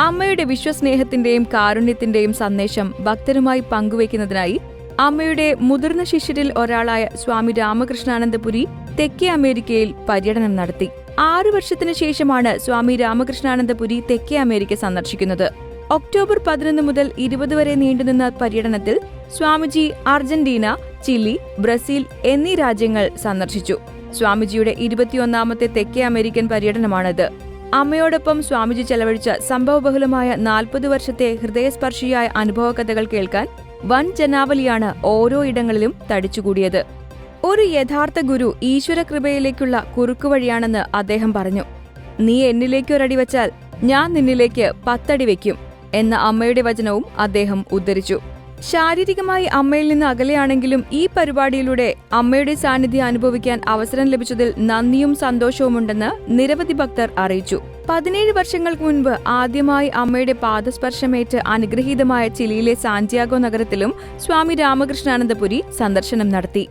അമ്മയുടെ വിശ്വസ്നേഹത്തിന്റെയും കാരുണ്യത്തിന്റെയും സന്ദേശം ഭക്തരുമായി പങ്കുവയ്ക്കുന്നതിനായി അമ്മയുടെ മുതിർന്ന ശിഷ്യരിൽ ഒരാളായ സ്വാമി രാമകൃഷ്ണാനന്ദപുരി തെക്കേ അമേരിക്കയിൽ പര്യടനം നടത്തി. ആറു വർഷത്തിനു ശേഷമാണ് സ്വാമി രാമകൃഷ്ണാനന്ദപുരി തെക്കേ അമേരിക്ക സന്ദർശിക്കുന്നത്. ഒക്ടോബർ പതിനൊന്ന് മുതൽ ഇരുപത് വരെ നീണ്ടുനിന്ന പര്യടനത്തിൽ സ്വാമിജി അർജന്റീന ചിലി ബ്രസീൽ എന്നീ രാജ്യങ്ങൾ സന്ദർശിച്ചു. സ്വാമിജിയുടെ ഇരുപത്തിയൊന്നാമത്തെ തെക്കേ അമേരിക്കൻ പര്യടനമാണിത്. അമ്മയോടൊപ്പം സ്വാമിജി ചെലവഴിച്ച സംഭവബഹുലമായ നാൽപ്പത് വർഷത്തെ ഹൃദയസ്പർശിയായ അനുഭവ കഥകൾ കേൾക്കാൻ വൻ ജനാവലിയാണ് ഓരോ ഇടങ്ങളിലും തടിച്ചുകൂടിയത്. ഒരു യഥാർത്ഥ ഗുരു ഈശ്വര കൃപയിലേക്കുള്ള കുറുക്കുവഴിയാണെന്ന് അദ്ദേഹം പറഞ്ഞു. നീ എന്നിലേക്ക് ഒരടി വച്ചാൽ ഞാൻ നിന്നിലേക്ക് പത്തടി വയ്ക്കും എന്ന അമ്മയുടെ വചനവും അദ്ദേഹം ഉദ്ധരിച്ചു. ശാരീരികമായി അമ്മയിൽ നിന്ന് അകലെയാണെങ്കിലും ഈ പരിപാടിയിലൂടെ അമ്മയുടെ സാന്നിധ്യം അനുഭവിക്കാൻ അവസരം ലഭിച്ചതിൽ നന്ദിയും സന്തോഷവുമുണ്ടെന്ന് നിരവധി ഭക്തർ അറിയിച്ചു. പതിനേഴ് വർഷങ്ങൾക്ക് മുൻപ് ആദ്യമായി അമ്മയുടെ പാദസ്പർശമേറ്റ് അനുഗ്രഹീതമായ ചിലിയിലെ സാന്റിയാഗോ നഗരത്തിലും സ്വാമി രാമകൃഷ്ണാനന്ദപുരി സന്ദർശനം നടത്തി.